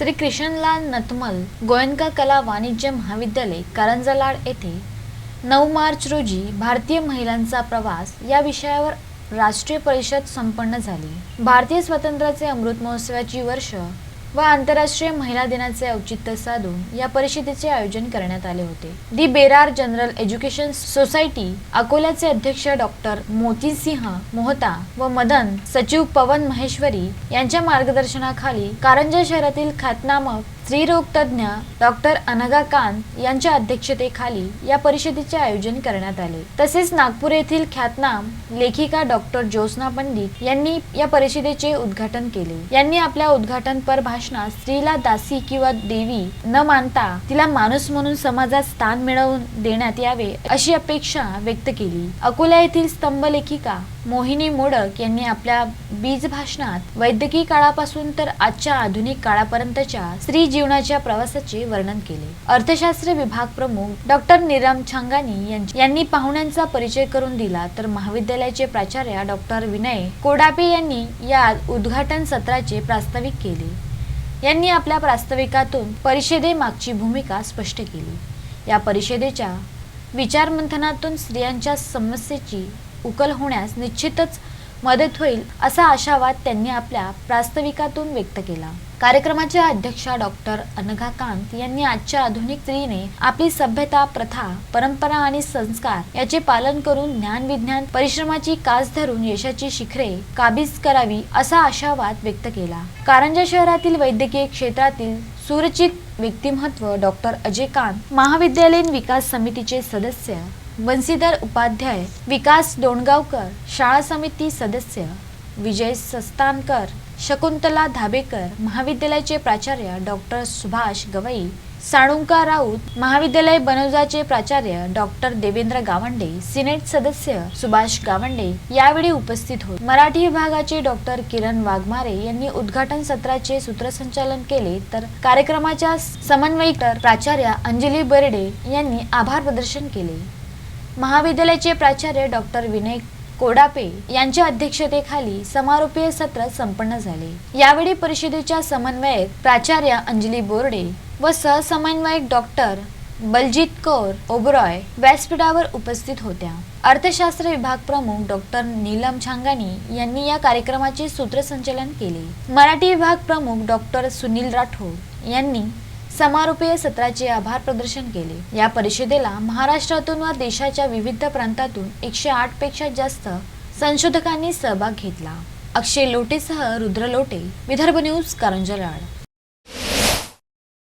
श्री कृष्णलाल नतमल गोयंका कला वाणिज्य महाविद्यालय कारंजालाड येथे नऊ मार्च रोजी भारतीय महिलांचा प्रवास या विषयावर राष्ट्रीय परिषद संपन्न झाली. भारतीय स्वातंत्र्याचे अमृत महोत्सवाची वर्ष व आंतरराष्ट्रीय महिला दिनाचे औचित्य साधून या परिषदेचे आयोजन करण्यात आले होते. The Berar general education society अकोल्याचे अध्यक्ष डॉक्टर मोतीसिंह मोहता व मदन सचिव पवन महेश्वरी यांच्या मार्गदर्शनाखाली कारंजा शहरातील ख्यातनामक स्त्रीरोगतज्ञ डॉक्टर अनघा कांत यांच्या अध्यक्षतेखाली या परिषदेचे आयोजन करण्यात आले. तसेच नागपूर येथील ख्यातनाम लेखिका डॉक्टर ज्योत्स्ना पंडित यांनी या परिषदेचे उद्घाटन केले. यांनी आपल्या उद्घाटनपर भाषणात स्त्रीला दासी किंवा देवी न मानता तिला माणूस म्हणून समाजात स्थान मिळवून देण्यात यावे अशी अपेक्षा व्यक्त केली. अकोला येथील स्तंभ लेखिका मोहिनी मोडक यांनी आपल्या बीज भाषणात वैद्यकीय काळापासून तर आजच्या आधुनिक काळापर्यंतच्या स्त्री जीवनाच्या प्रवासाचे वर्णन केले. अर्थशास्त्र विभाग प्रमुख डॉक्टर निरम छांगानी यांनी पाहुण्यांचा परिचय करून दिला तर महाविद्यालयाचे प्राचार्य डॉक्टर विनय कोडापे यांनी या उद्घाटन सत्राचे प्रास्ताविक केले. यांनी आपल्या प्रास्ताविकातून परिषदेमागची भूमिका स्पष्ट केली. या परिषदेच्या विचारमंथनातून स्त्रियांच्या समस्येची उकल होण्यास निश्चितच मदत होईल असा आशावाद त्यांनी आपल्या प्रास्ताविकातून व्यक्त केला. कार्यक्रमाच्या अध्यक्षा डॉक्टर अनघा कांत यांनी आजच्या आधुनिक स्त्रीने आपली सभ्यता प्रथा परंपरा आणि संस्कार याचे पालन करून ज्ञान विज्ञान परिश्रमाची कास धरून यशाची शिखरे काबीज करावी असा आशावाद व्यक्त केला. कारंजा शहरातील वैद्यकीय क्षेत्रातील सुरचित व्यक्तिमत्व डॉक्टर अजय कांत महाविद्यालयीन विकास समितीचे सदस्य बन्सीधर उपाध्याय विकास डोणगावकर शाळा समिती सदस्य विजय सस्तानकर शकुंतला धाबेकर महाविद्यालयाचे प्राचार्य डॉक्टर सुभाष गवई साळुंका राऊत महाविद्यालय बनवजाचे प्राचार्य डॉक्टर देवेंद्र गावंडे सिनेट सदस्य सुभाष गावंडे यावेळी उपस्थित होते. मराठी विभागाचे डॉक्टर किरण वाघमारे यांनी उद्घाटन सत्राचे सूत्रसंचालन केले. तर कार्यक्रमाच्या समन्वयक प्राचार्य अंजली बर्डे यांनी आभार प्रदर्शन केले. महाविद्यालयाचे प्राचार्य डॉक्टर विनय कोडापे यांच्या अध्यक्षतेखाली समारोपीय सत्र संपन्न झाले. यावेळी परिषदेच्या समन्वयक प्राचार्य अंजली बोर्डे व सहसमन्वयक डॉक्टर बलजीत कौर ओबरॉय व्यासपीठावर उपस्थित होत्या. अर्थशास्त्र विभाग प्रमुख डॉक्टर नीलम छांगानी यांनी या कार्यक्रमाचे सूत्रसंचालन केले. मराठी विभाग प्रमुख डॉक्टर सुनील राठोड यांनी समारोपीय सत्राचे आभार प्रदर्शन केले. या परिषदेला महाराष्ट्रातून व देशाच्या विविध प्रांतातून एकशे आठपेक्षा जास्त संशोधकांनी सहभाग घेतला. अक्षय लोटेसह रुद्र लोटे विदर्भ न्यूज कारंजलाड.